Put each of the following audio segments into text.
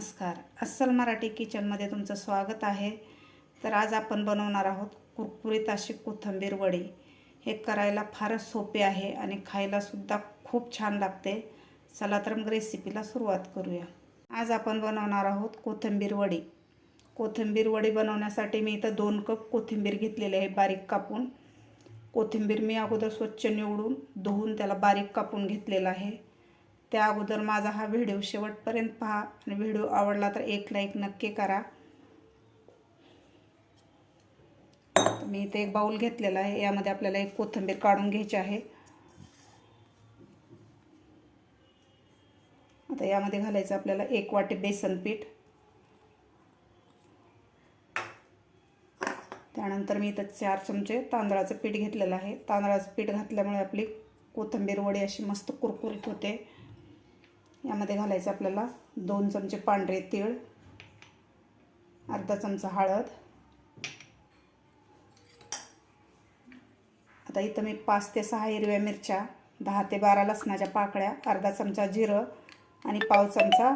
नमस्कार. अस्सल मराठी किचनमध्ये तुमचं स्वागत आहे. तर आज आपण बनवणार आहोत कुरकुरीत अशी कोथिंबीर वडी. हे करायला फारच सोपे आहे आणि खायलासुद्धा खूप छान लागते. चला तर मग रेसिपीला सुरुवात करूया. आज आपण बनवणार आहोत कोथिंबीर वडी. कोथिंबीर वडी बनवण्यासाठी मी इथं दोन कप कोथिंबीर घेतलेली आहे बारीक कापून. कोथिंबीर मी अगोदर स्वच्छ निवडून धुवून त्याला बारीक कापून घेतलेला आहे. त्या अगोदर माझा हा व्हिडिओ शेवटपर्यंत पहा आणि व्हिडिओ आवडला तर एक लाईक नक्की करा. मी इथे एक बाऊल घेतलेला आहे. यामध्ये आपल्याला एक कोथिंबीर काढून घ्यायची आहे. आता यामध्ये घालायचं आपल्याला एक वाटी बेसन पीठ. त्यानंतर मी इथं चार चमचे तांदळाचं पीठ घेतलेलं आहे. तांदळाचं पीठ घातल्यामुळे आपली कोथिंबीर वडी अशी मस्त कुरकुरीत होते. यामध्ये घालायचं आपल्याला दोन चमचे पांढरे तीळ अर्धा चमचा हळद. आता इथं मी पाच ते सहा हिरव्या मिरच्या दहा ते बारा लसणाच्या पाकळ्या अर्धा चमचा जिरं आणि पाव चमचा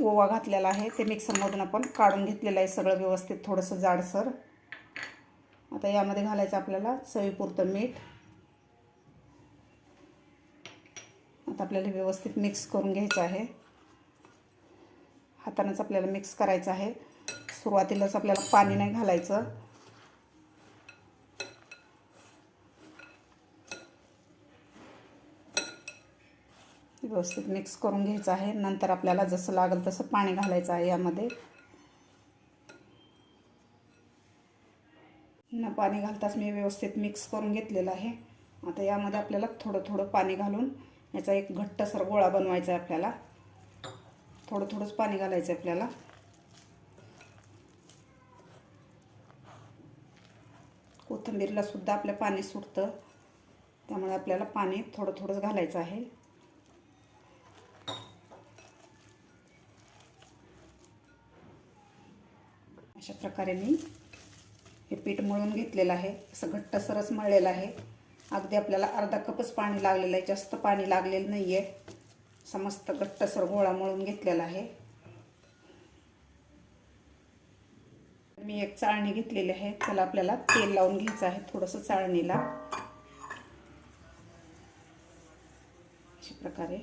ओवा घातलेला आहे. ते मिक्सरमधून आपण काढून घेतलेलं आहे सगळं व्यवस्थित थोडंसं जाडसर. आता यामध्ये घालायचं आपल्याला चवीपुरतं मीठ. आता आपल्याला व्यवस्थित मिक्स करून घ्यायचं आहे. हातानंच आपल्याला मिक्स करायचं आहे. सुरुवातीलाच आपल्याला पाणी नाही घालायचं. व्यवस्थित मिक्स करून घ्यायचं आहे. नंतर आपल्याला जसं लागेल तसं पाणी घालायचं आहे यामध्ये. न पाणी घालताच मी व्यवस्थित मिक्स करून घेतलेलं आहे. आता यामध्ये आपल्याला थोडं थोडं पाणी घालून याचा एक घट्टसर गोळा बनवायचा आहे आपल्याला. थोडं थोडंच पाणी घालायचं आहे आपल्याला. कोथिंबीरला सुद्धा आपलं पाणी सुटतं. त्यामुळे आपल्याला पाणी थोडं थोडंच घालायचं आहे. अशा प्रकारे मी हे पीठ मळून घेतलेलं आहे. असं घट्टसरच मळलेलं आहे. अगदी आपल्याला अर्धा कपच पाणी लागलेलं आहे जास्त पाणी लागलेलं नाही आहे समस्त घट्टसर गोळा मळून घेतलेला आहे. मी एक चाळणी घेतलेली आहे त्याला आपल्याला तेल लावून घ्यायचं आहे थोडंसं चाळणीला. अशा प्रकारे.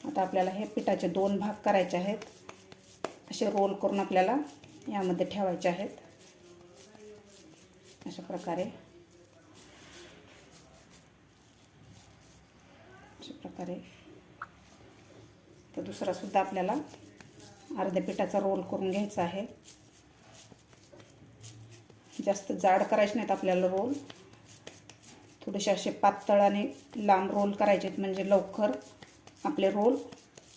आता आपल्याला हे पिठाचे दोन भाग करायचे आहेत. असे रोल करून आपल्याला यामध्ये ठेवायचे आहेत. अशा प्रकारे. अशा प्रकारे. तर दुसरा सुद्धा आपल्याला अर्ध्या पिठाचा रोल करून घ्यायचा आहे. जास्त जाड करायचे नाहीत आपल्याला रोल थोडेसे असे पातळ आणि लांब रोल करायचे आहेत म्हणजे लवकर आपले रोल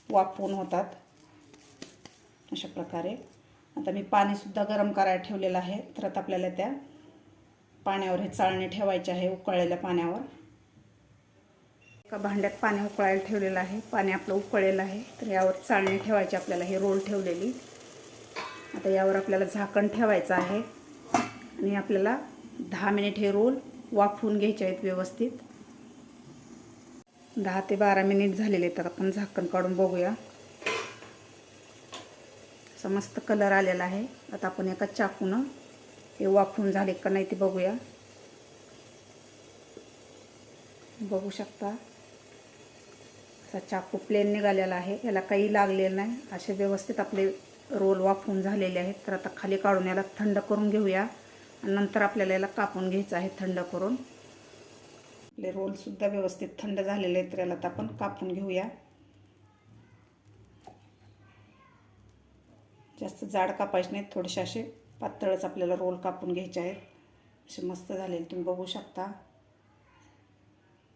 वापून होतात. अशा प्रकारे. आता मी पाणीसुद्धा गरम करायला ठेवलेलं आहे. तर आता आपल्याला त्या पाण्यावर हे चाळणी ठेवायचे आहे उकळलेल्या पाण्यावर. एका भांड्यात पाणी उकळायला ठेवलेलं आहे. पाणी आपलं उकळलेलं आहे. तर यावर चाळणी ठेवायची आपल्याला. हे रोल ठेवलेली. आता यावर आपल्याला झाकण ठेवायचं आहे. आणि आपल्याला दहा मिनिट हे रोल वाफवून घ्यायचे आहेत व्यवस्थित. दहा ते बारा मिनिट झालेले तर आपण झाकण काढून बघूया. असा मस्त कलर आलेला आहे. आता आपण एका चाकूनं हे वाफून झाले का नाही ते बघूया. बघू शकता. असा चाकू प्लेन निघालेला आहे. याला काही लागलेलं नाही. असे व्यवस्थित आपले रोल वाफून झालेले आहेत. तर आता खाली काढून याला थंड करून घेऊया. आणि नंतर आपल्याला याला कापून घ्यायचं आहे थंड करून. आपले रोलसुद्धा व्यवस्थित थंड झालेले आहेत. तर याला आता आपण कापून घेऊया. जास्त जाड कापायचे नाहीत थोडेसे असे पातळच आपल्याला रोल कापून घ्यायचे आहेत. असे मस्त झालेले तुम्ही बघू शकता.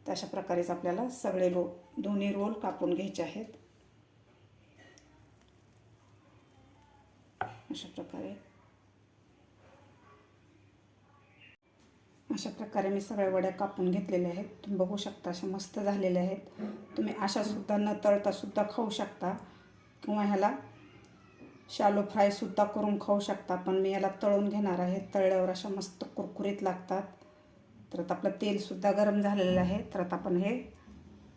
तशा प्रकारेच आपल्याला सगळे रो दोन्ही रोल कापून घ्यायचे आहेत. अशा प्रकारे. अशा प्रकारे मी सगळ्या वड्या कापून घेतलेल्या आहेत. तुम्ही बघू शकता अशा मस्त झालेल्या आहेत. तुम्ही अशासुद्धा न तळतासुद्धा खाऊ शकता किंवा ह्याला शालो फ्रायसुद्धा करून खाऊ शकता पण मी याला तळून घेणार आहे. तळल्यावर अशा मस्त कुरकुरीत लागतात. तर आता आपलं तेलसुद्धा गरम झालेलं आहे. तर आता आपण हे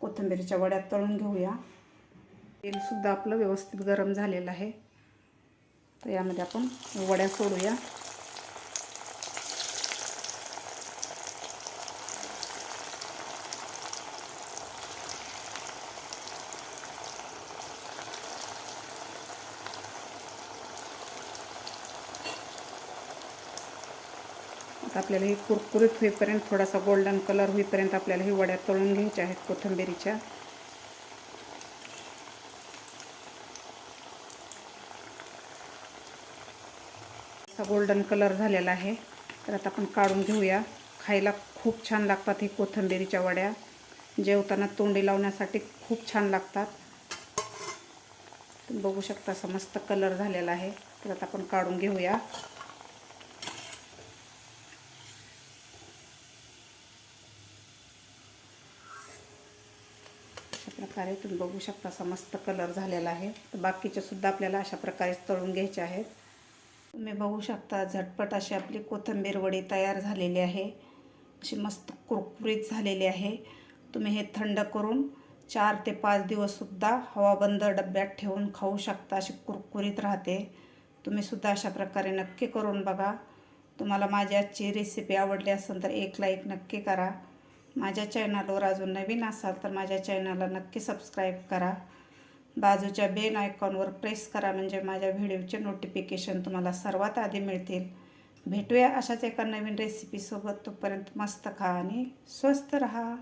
कोथिंबीरच्या वड्या तळून घेऊया. तेलसुद्धा आपलं व्यवस्थित गरम झालेलं आहे. तर यामध्ये आपण वड्या सोडूया. आता आपल्याला हे कुरकुरीत होईपर्यंत थोडासा गोल्डन कलर होईपर्यंत आपल्याला ही वड्या तळून घ्यायच्या आहेत कोथिंबिरीच्या. असा गोल्डन कलर झालेला आहे. तर आता आपण काढून घेऊया. खायला खूप छान लागतात ही कोथिंबिरीच्या वड्या. जेवताना तोंडी लावण्यासाठी खूप छान लागतात. बघू शकता असा मस्त कलर झालेला आहे. तर आता आपण काढून घेऊया. प्रकारे तुम्ही बघू शकता असा मस्त कलर झालेला आहे. तर बाकीचे सुद्धा आपल्याला अशा प्रकारे तळून घ्यायचे आहेत. तुम्ही बघू शकता झटपट अशी आपली कोथिंबीर वडी तयार झालेली आहे. अशी मस्त कुरकुरीत झालेली आहे. तुम्ही हे थंड करून चार ते पाच दिवससुद्धा हवाबंद डब्यात ठेवून खाऊ शकता अशी कुरकुरीत राहते. तुम्हीसुद्धा अशा प्रकारे नक्की करून बघा. तुम्हाला माझी आजची रेसिपी आवडली असेल तर एक लाईक नक्की करा. माझ्या चॅनलवर अजून नवीन असाल तर माझ्या चॅनलला नक्की सबस्क्राईब करा. बाजूच्या बेल आयकॉनवर प्रेस करा म्हणजे माझ्या व्हिडिओचे नोटिफिकेशन तुम्हाला सर्वात आधी मिळतील. भेटूया अशाच एका नवीन रेसिपीसोबत तोपर्यंत मस्त खा आणि स्वस्त रहा.